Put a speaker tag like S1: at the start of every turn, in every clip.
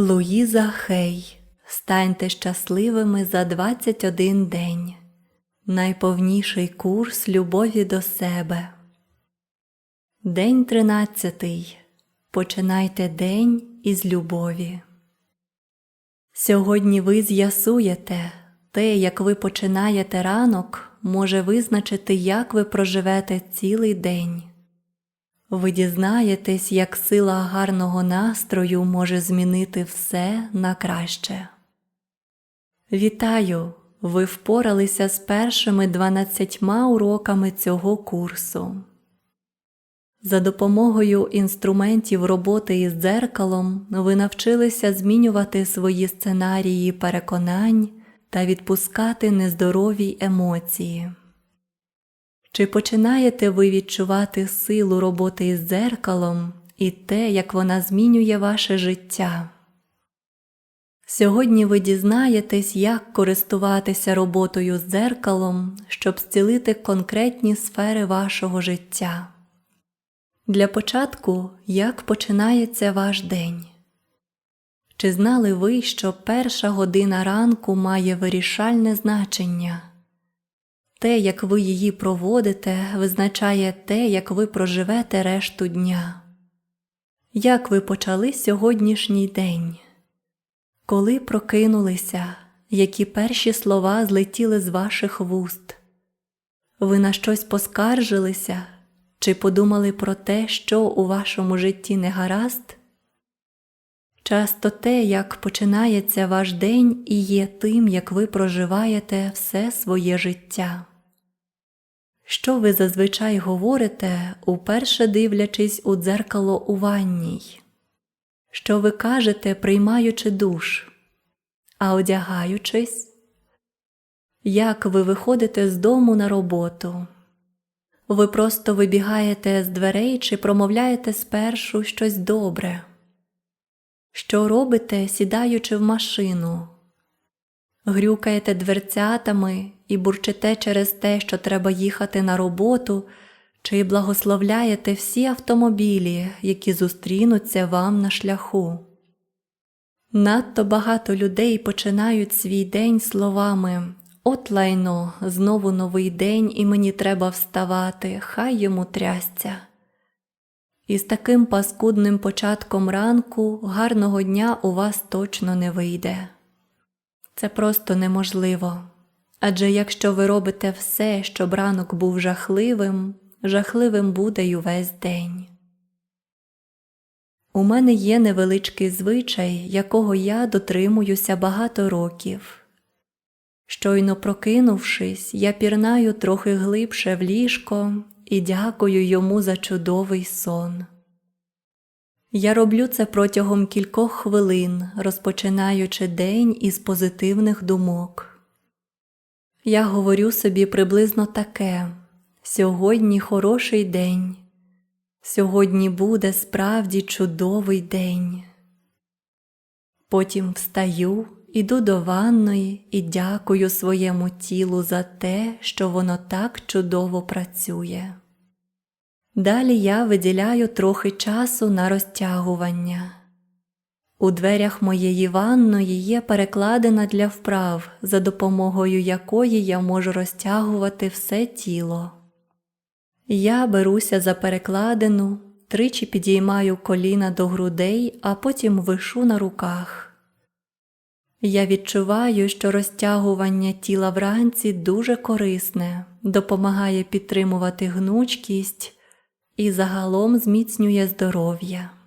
S1: Луїза Хей. Станьте щасливими за 21 день. Найповніший курс любові до себе. День 13. Починайте день із любові. Сьогодні ви з'ясуєте, те, як ви починаєте ранок, може визначити, як ви проживете цілий день. Ви дізнаєтесь, як сила гарного настрою може змінити все на краще. Вітаю! Ви впоралися з першими 12 уроками цього курсу. За допомогою інструментів роботи із дзеркалом ви навчилися змінювати свої сценарії переконань та відпускати нездорові емоції. Чи починаєте ви відчувати силу роботи із дзеркалом і те, як вона змінює ваше життя? Сьогодні ви дізнаєтесь, як користуватися роботою з дзеркалом, щоб зцілити конкретні сфери вашого життя. Для початку, як починається ваш день? Чи знали ви, що перша година ранку має вирішальне значення? Те, як ви її проводите, визначає те, як ви проживете решту дня. Як ви почали сьогоднішній день? Коли прокинулися, які перші слова злетіли з ваших вуст? Ви на щось поскаржилися чи подумали про те, що у вашому житті не гаразд? Часто те, як починається ваш день, і є тим, як ви проживаєте все своє життя. Що ви зазвичай говорите, уперше дивлячись у дзеркало у ванній? Що ви кажете, приймаючи душ, а одягаючись? Як ви виходите з дому на роботу? Ви просто вибігаєте з дверей чи промовляєте спершу щось добре? Що робите, сідаючи в машину? Грюкаєте дверцятами і бурчите через те, що треба їхати на роботу, чи благословляєте всі автомобілі, які зустрінуться вам на шляху. Надто багато людей починають свій день словами От лайно, знову новий день, і мені треба вставати, хай йому трясця. І з таким паскудним початком ранку гарного дня у вас точно не вийде. Це просто неможливо. Адже якщо ви робите все, щоб ранок був жахливим, жахливим буде й увесь день. У мене є невеличкий звичай, якого я дотримуюся багато років. Щойно прокинувшись, я пірнаю трохи глибше в ліжко і дякую йому за чудовий сон. Я роблю це протягом кількох хвилин, розпочинаючи день із позитивних думок. Я говорю собі приблизно таке сьогодні хороший день, сьогодні буде справді чудовий день. Потім встаю, іду до ванної і дякую своєму тілу за те, що воно так чудово працює. Далі я виділяю трохи часу на розтягування. У дверях моєї ванної є перекладина для вправ, за допомогою якої я можу розтягувати все тіло. Я беруся за перекладину, тричі підіймаю коліна до грудей, а потім вишу на руках. Я відчуваю, що розтягування тіла вранці дуже корисне, допомагає підтримувати гнучкість і загалом зміцнює здоров'я.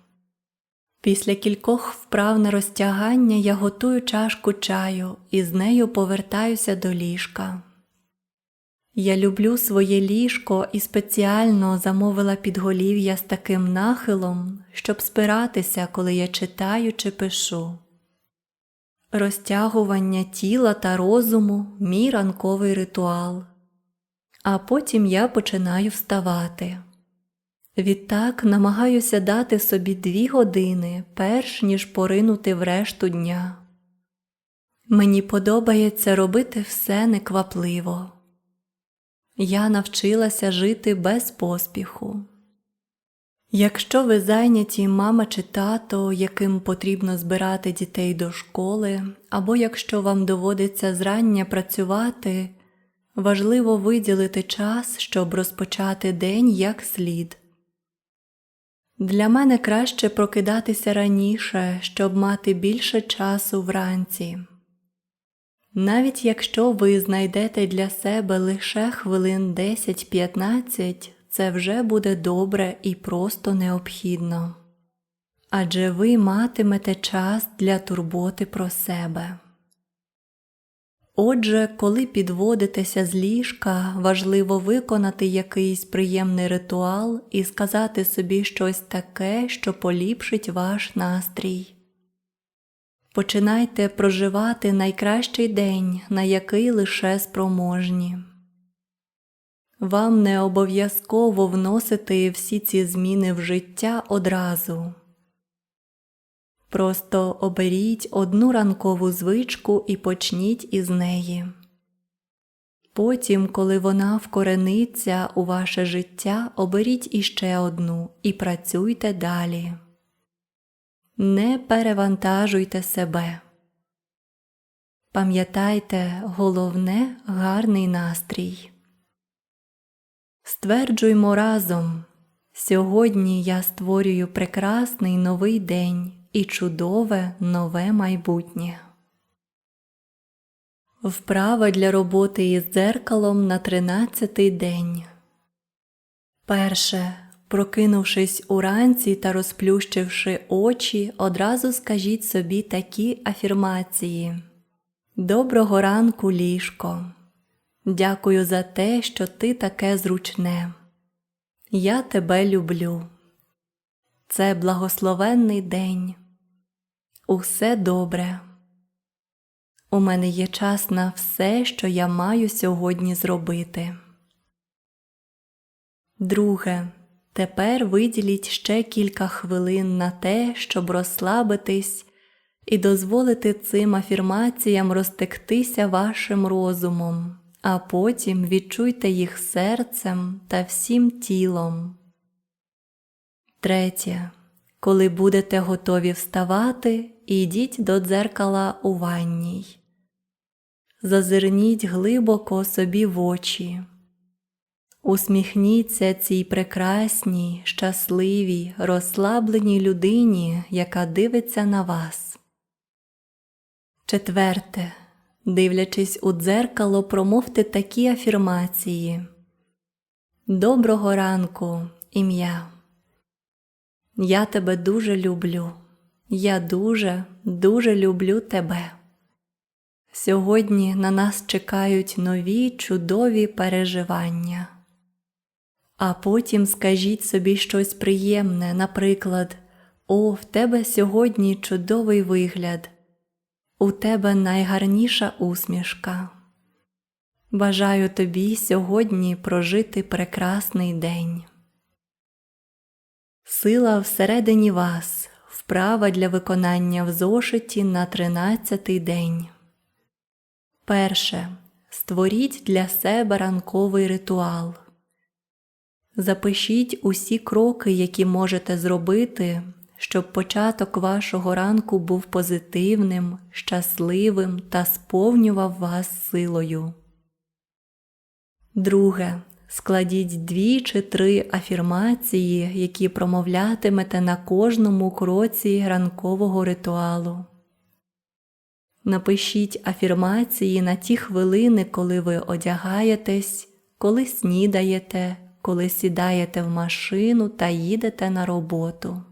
S1: Після кількох вправ на розтягання я готую чашку чаю і з нею повертаюся до ліжка. Я люблю своє ліжко і спеціально замовила підголів'я з таким нахилом, щоб спиратися, коли я читаю чи пишу. Розтягування тіла та розуму мій ранковий ритуал. А потім я починаю вставати. Відтак намагаюся дати собі дві години, перш ніж поринути в решту дня. Мені подобається робити все неквапливо. Я навчилася жити без поспіху. Якщо ви зайняті мама чи тато, яким потрібно збирати дітей до школи, або якщо вам доводиться зрання працювати, важливо виділити час, щоб розпочати день як слід. Для мене краще прокидатися раніше, щоб мати більше часу вранці. Навіть якщо ви знайдете для себе лише хвилин 10-15, це вже буде добре і просто необхідно. Адже ви матимете час для турботи про себе. Отже, коли підводитеся з ліжка, важливо виконати якийсь приємний ритуал і сказати собі щось таке, що поліпшить ваш настрій. Починайте проживати найкращий день, на який лише спроможні. Вам не обов'язково вносити всі ці зміни в життя одразу. Просто оберіть одну ранкову звичку і почніть із неї. Потім, коли вона вкорениться у ваше життя, оберіть іще одну і працюйте далі. Не перевантажуйте себе. Пам'ятайте головне гарний настрій. Стверджуймо разом сьогодні я створюю прекрасний новий день і чудове нове майбутнє. Вправа для роботи із дзеркалом на тринадцятий день. Перше. Прокинувшись уранці та розплющивши очі, одразу скажіть собі такі афірмації. Доброго ранку, ліжко. Дякую за те, що ти таке зручне. Я тебе люблю. Це благословенний день. Усе добре. У мене є час на все, що я маю сьогодні зробити. Друге. Тепер виділіть ще кілька хвилин на те, щоб розслабитись і дозволити цим афірмаціям розтектися вашим розумом, а потім відчуйте їх серцем та всім тілом. Третє. Коли будете готові вставати, ідіть до дзеркала у ванній. Зазирніть глибоко собі в очі. Усміхніться цій прекрасній, щасливій, розслабленій людині, яка дивиться на вас. Четверте. Дивлячись у дзеркало, промовте такі афірмації. Доброго ранку, ім'я. Я тебе дуже люблю. Я дуже, дуже люблю тебе. Сьогодні на нас чекають нові чудові переживання. А потім скажіть собі щось приємне, наприклад, О, в тебе сьогодні чудовий вигляд, у тебе найгарніша усмішка. Бажаю тобі сьогодні прожити прекрасний день. Сила всередині вас, вправа для виконання в зошиті на тринадцятий день. Перше. Створіть для себе ранковий ритуал. Запишіть усі кроки, які можете зробити, щоб початок вашого ранку був позитивним, щасливим та сповнював вас силою. Друге. Складіть дві чи три афірмації, які промовлятимете на кожному кроці ранкового ритуалу. Напишіть афірмації на ті хвилини, коли ви одягаєтесь, коли снідаєте, коли сідаєте в машину та їдете на роботу.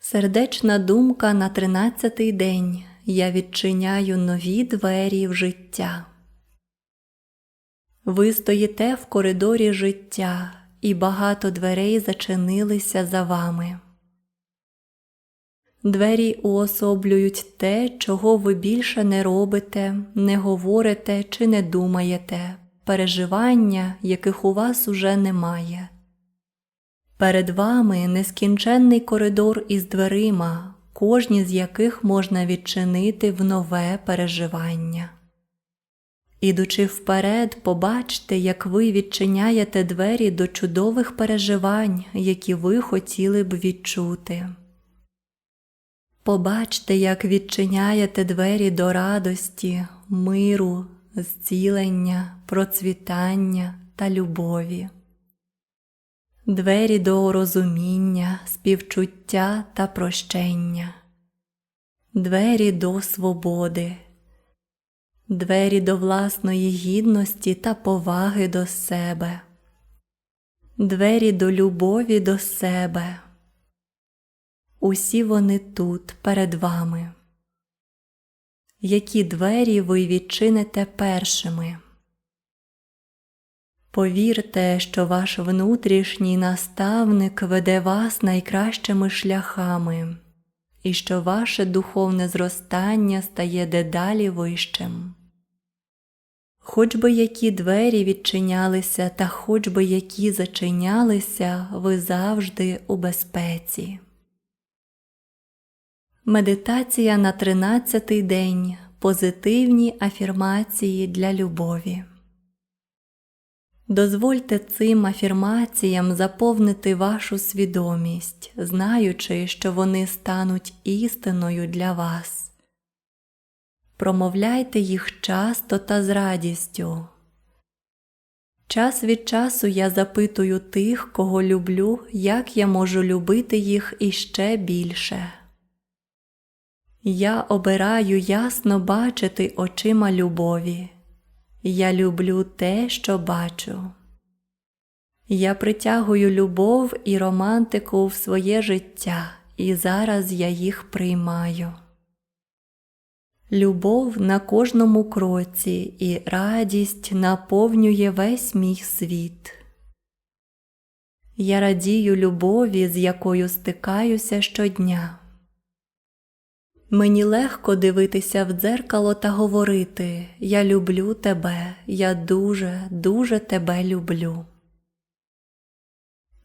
S1: Сердечна думка на тринадцятий день я відчиняю нові двері в життя. Ви стоїте в коридорі життя, і багато дверей зачинилися за вами. Двері уособлюють те, чого ви більше не робите, не говорите чи не думаєте, переживання, яких у вас уже немає. Перед вами нескінченний коридор із дверима, кожні з яких можна відчинити в нове переживання. Ідучи вперед, побачте, як ви відчиняєте двері до чудових переживань, які ви хотіли б відчути. Побачте, як відчиняєте двері до радості, миру, зцілення, процвітання та любові, двері до розуміння, співчуття та прощення, двері до свободи, двері до власної гідності та поваги до себе, двері до любові до себе. Усі вони тут перед вами. Які двері ви відчините першими? Повірте, що ваш внутрішній наставник веде вас найкращими шляхами, і що ваше духовне зростання стає дедалі вищим. Хоч би які двері відчинялися, та хоч би які зачинялися, ви завжди у безпеці. Медитація на тринадцятий день. Позитивні афірмації для любові. Дозвольте цим афірмаціям заповнити вашу свідомість, знаючи, що вони стануть істиною для вас. Промовляйте їх часто та з радістю. Час від часу я запитую тих, кого люблю, як я можу любити їх іще більше. Я обираю ясно бачити очима любові. Я люблю те, що бачу. Я притягую любов і романтику в своє життя, і зараз я їх приймаю. Любов на кожному кроці і радість наповнює весь мій світ. Я радію любові, з якою стикаюся щодня. Мені легко дивитися в дзеркало та говорити Я люблю тебе, я дуже, дуже тебе люблю.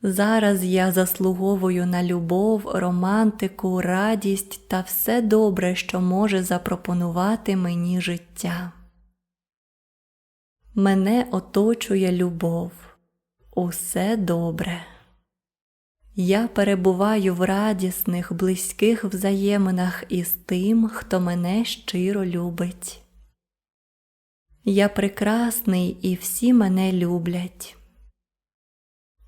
S1: Зараз я заслуговую на любов, романтику, радість та все добре, що може запропонувати мені життя. Мене оточує любов. Усе добре. Я перебуваю в радісних, близьких взаєминах із тим, хто мене щиро любить. Я прекрасний і всі мене люблять.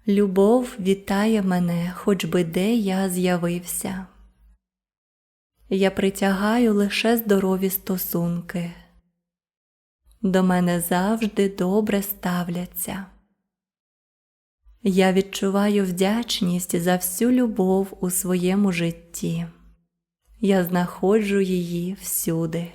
S1: Любов вітає мене, хоч би де я з'явився. Я притягаю лише здорові стосунки. До мене завжди добре ставляться. Я відчуваю вдячність за всю любов у своєму житті. Я знаходжу її всюди.